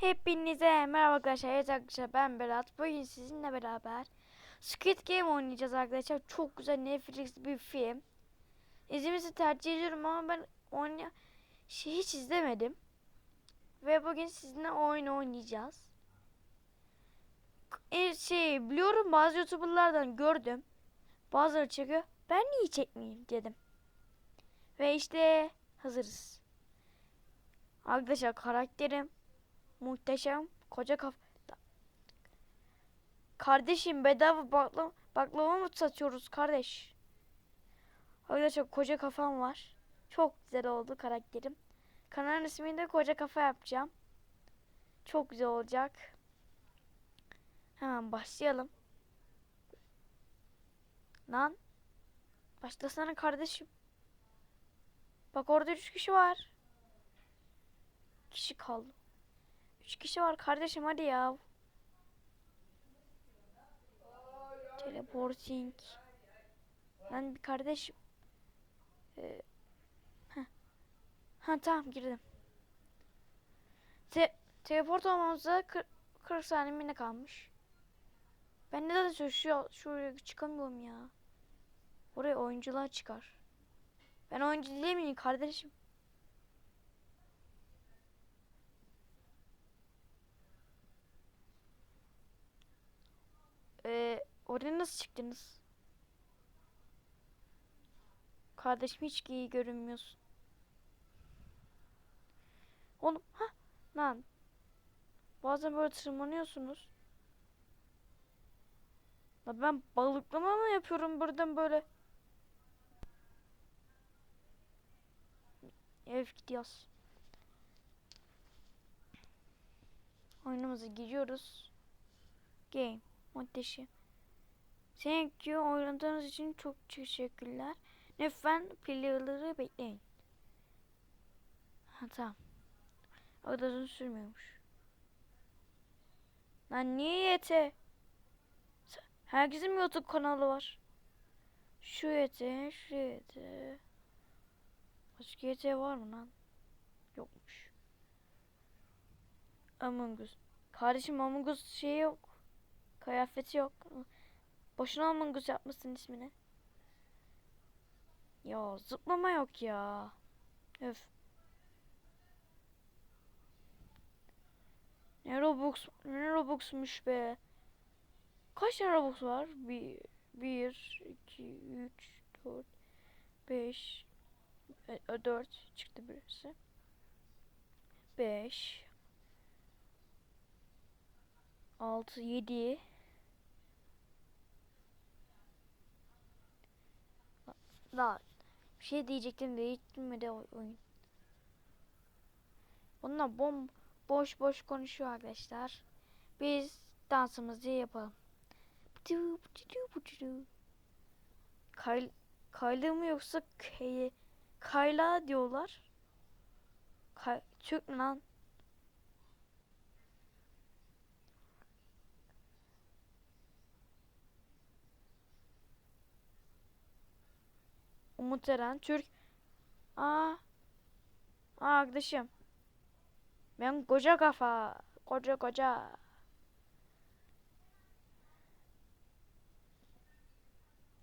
Hepinize merhaba arkadaşlar. Evet arkadaşlar ben Berat. Bugün sizinle beraber Squid Game oynayacağız arkadaşlar. Çok güzel Netflix bir film. İzlemesi tercih ediyorum ama ben oynaya şey hiç izlemedim. Ve bugün sizinle oyun oynayacağız. E, şey biliyorum bazı youtuberlardan gördüm. Bazıları çekiyor. Ben niye çekmeyeyim dedim. Ve işte hazırız. Arkadaşlar karakterim Muhteşem koca kaf... Kardeşim bedava bakla baklava mı satıyoruz kardeş? Arkadaşlar koca kafam var. Çok güzel oldu karakterim. Kanalın ismini de koca kafa yapacağım. Çok güzel olacak. Hemen başlayalım. Lan. Başlasana kardeşim. Bak orada üç kişi var. Kişi kaldı. Üç kişi var kardeşim hadi ya. Teleporting. Lan bir kardeşim. Ee. Ha tamam girdim. Te teleport olmamıza 40, 40 saniye kalmış? Ben neden şu, şu şuraya çıkamıyorum ya. Oraya oyuncular çıkar. Ben oyuncu değil miyim kardeşim? Ee, oraya nasıl çıktınız? Kardeşim hiç iyi görünmüyorsun. Oğlum ha lan. Bazen böyle tırmanıyorsunuz. La ben balıklama mı yapıyorum buradan böyle? Ev gidiyoruz. Oyunumuza giriyoruz. Game. Muhteşem. You. Oynadığınız için çok teşekkürler. Lütfen player'ları bekleyin. Ha tamam. O da uzun sürmüyormuş. Lan niye YT? Herkesin mi YouTube kanalı var? Şu YT, şu YT. Başka YT var mı lan? Yokmuş. Among Us. Kardeşim Among Us şey yok. Kıyafeti yok. Boşuna Among yapmışsın ismini. Ya zıplama yok ya. Öf. Ne Robux, ne Robux'muş be. Kaç tane Robux var? Bir, bir, iki, üç, dört, beş, e, dört çıktı birisi. Beş, altı, yedi. Daha bir şey diyecektim de bilmedi o- oyun. Bunlar bom boş boş konuşuyor arkadaşlar. Biz dansımızı yapalım. Kay, kaylı mı yoksa kay, kayla diyorlar. Kay, Türk lan? Umut Eren Türk. Aa. Aa arkadaşım. Ben koca kafa. Koca koca.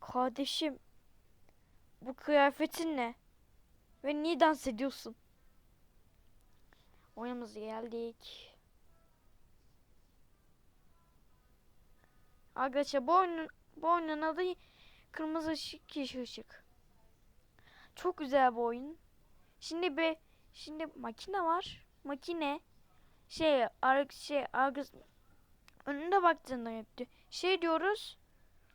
Kardeşim. Bu kıyafetin ne? Ve niye dans ediyorsun? Oyunumuza geldik. Arkadaşlar bu oyunun, bu oyunun adı Kırmızı ışık yeşil ışık. Çok güzel bu oyun. Şimdi bir şimdi makine var. Makine şey ar şey argız önünde baktığında yaptı. Şey diyoruz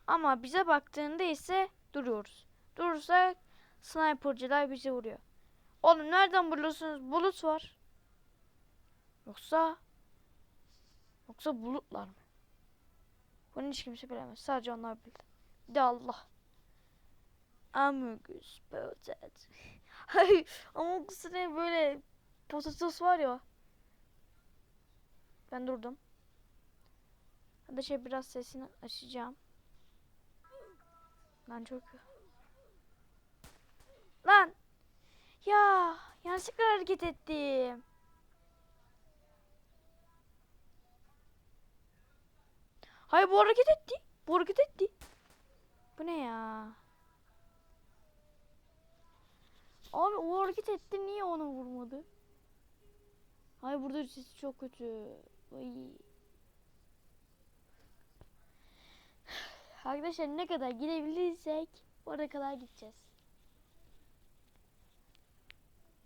ama bize baktığında ise duruyoruz. Durursa snipercılar bizi vuruyor. Oğlum nereden buluyorsunuz? Bulut var. Yoksa yoksa bulutlar mı? Bunu hiç kimse bilemez. Sadece onlar bilir. Bir de Allah. Among Us Hayır Among Us'ın böyle potatoes var ya. Ben durdum. Hadi şey biraz sesini açacağım. Lan çok Lan! Ya! Yanlışlıkla hareket ettim. Hayır bu hareket etti. Bu hareket etti. Bu ne ya? Abi o hareket etti niye ona vurmadı? Hayır burada sesi çok kötü. Ay. Arkadaşlar ne kadar gidebilirsek oraya kadar gideceğiz.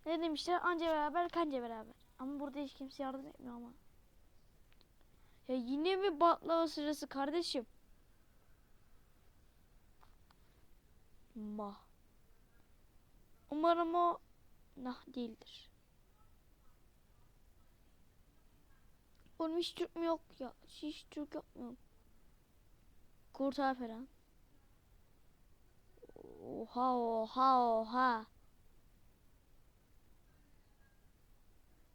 Ne demişler? Anca beraber kanca beraber. Ama burada hiç kimse yardım etmiyor ama. Ya yine mi baklava sırası kardeşim? Ma. Umarım o nah değildir. Oğlum hiç Türk mü yok ya? Hiç Türk yok mu? Kurtar falan. Oha oha oha.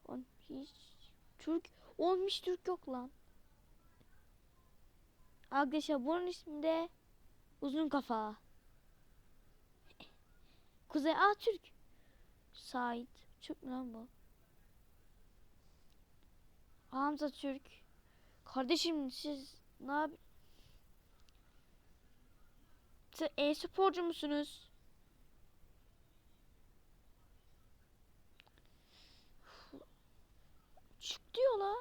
Oğlum hiç Türk olmuş Türk yok lan. Arkadaşlar bunun ismi de uzun kafa. Kuzey A Türk. Sait. Türk mü lan bu? Hamza Türk. Kardeşim siz ne yap? Siz e-sporcu musunuz? Çık diyor la.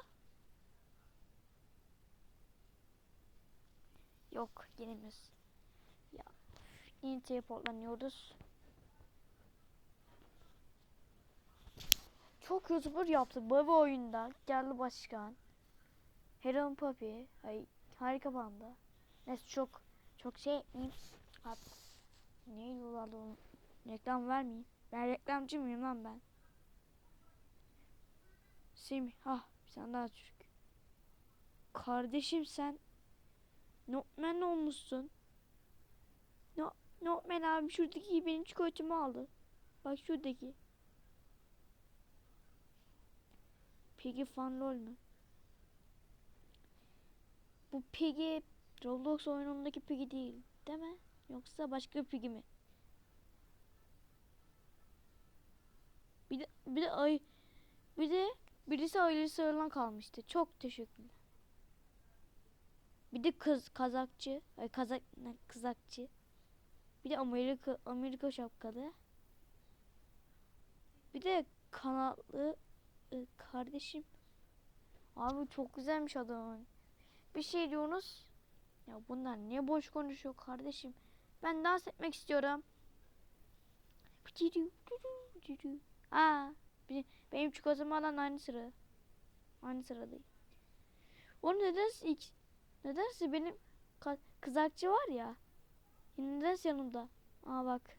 Yok yenimiz. Ya yeni teleportlanıyoruz. Çok YouTuber yaptı baba oyunda. Geldi başkan. Heron Papi. Ay harika banda. Neyse çok çok şey etmeyeyim. Abi, ne diyorlardı onu? Reklam vermeyeyim. Ben reklamcı mıyım lan ben? Semih. Ah sen daha Türk. Kardeşim sen Notman olmuşsun. No, Notman abi şuradaki benim çikolatamı aldı. Bak şuradaki. Piggy Fan Lol mu? Bu Piggy Roblox oyunundaki Piggy değil, değil mi? Yoksa başka bir Piggy mi? Bir de bir de ay bir de birisi ailesi öğlen kalmıştı. Çok teşekkürler. Bir de kız kazakçı, ay kazak ne, kızakçı. Bir de Amerika Amerika şapkalı. Bir de kanatlı e, kardeşim. Abi çok güzelmiş adamın. Bir şey diyorsunuz. Ya bunlar ne boş konuşuyor kardeşim. Ben dans etmek istiyorum. Aa, benim çikolatamı alan aynı sıra. Aynı sıradayım. O nedense ilk, nedense benim kızakçı var ya. Nedense yanımda. Aa bak.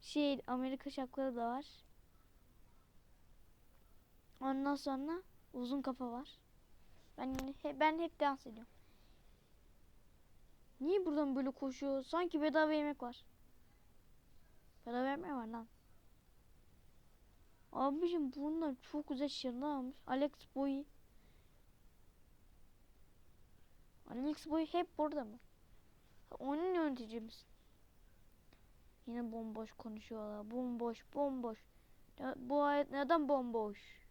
Şey Amerika şapkalı da var. Ondan sonra uzun kafa var. Ben ben hep dans ediyorum. Niye buradan böyle koşuyor? Sanki bedava yemek var. Bedava yemek var lan. Abicim bunlar çok güzel şeyler almış. Alex Boy. Alex Boy hep burada mı? Onun yönetici misin? Yine bomboş konuşuyorlar. Bomboş, bomboş. Ya, bu hayat neden bomboş?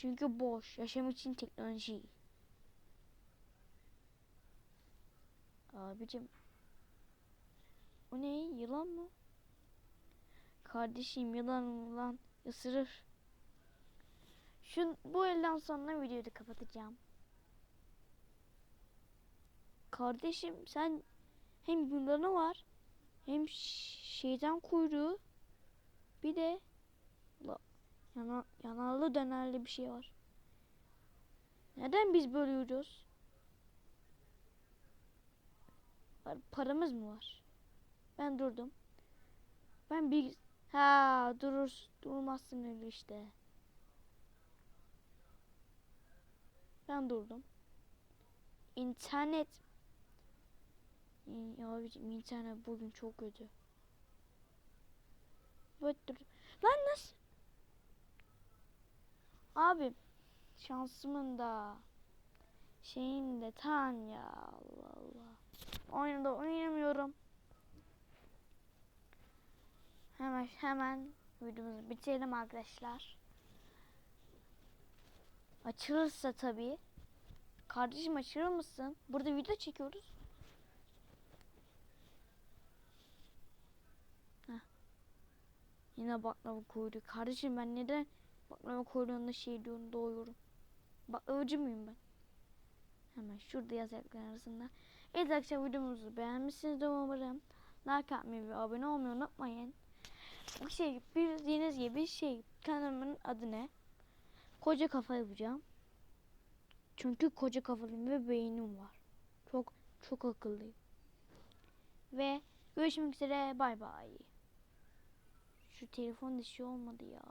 Çünkü boş. Yaşam için teknoloji. Abicim. O ne? Yılan mı? Kardeşim yılan lan ısırır. Şu bu elden sonra videoyu da kapatacağım. Kardeşim sen hem yılanı var hem şeytan kuyruğu bir de yana, yanarlı dönerli bir şey var. Neden biz böyle? Var- Paramız mı var? Ben durdum. Ben bir ha durur durmazsın öyle işte. Ben durdum. İnternet İyi, abicim internet bugün çok kötü. Lan nasıl? Abi şansımın da şeyin de tan ya Allah Allah. Oyunda oynamıyorum. Hemen hemen videomuzu bitirelim arkadaşlar. Açılırsa tabii Kardeşim açır mısın? Burada video çekiyoruz. Heh. Yine baklava koydu. Kardeşim ben neden baklava kuyruğunda şey diyorum doğuyorum. Baklavacı mıyım ben? Hemen şurada yazarlar arasında. Evet arkadaşlar videomuzu beğenmişsiniz de umarım. Like atmayı ve abone olmayı unutmayın. Şey bildiğiniz gibi şey kanalımın adı ne? Koca kafa yapacağım. Çünkü koca kafalıyım ve beynim var. Çok çok akıllıyım. Ve görüşmek üzere bay bay. Şu telefon dişi olmadı ya.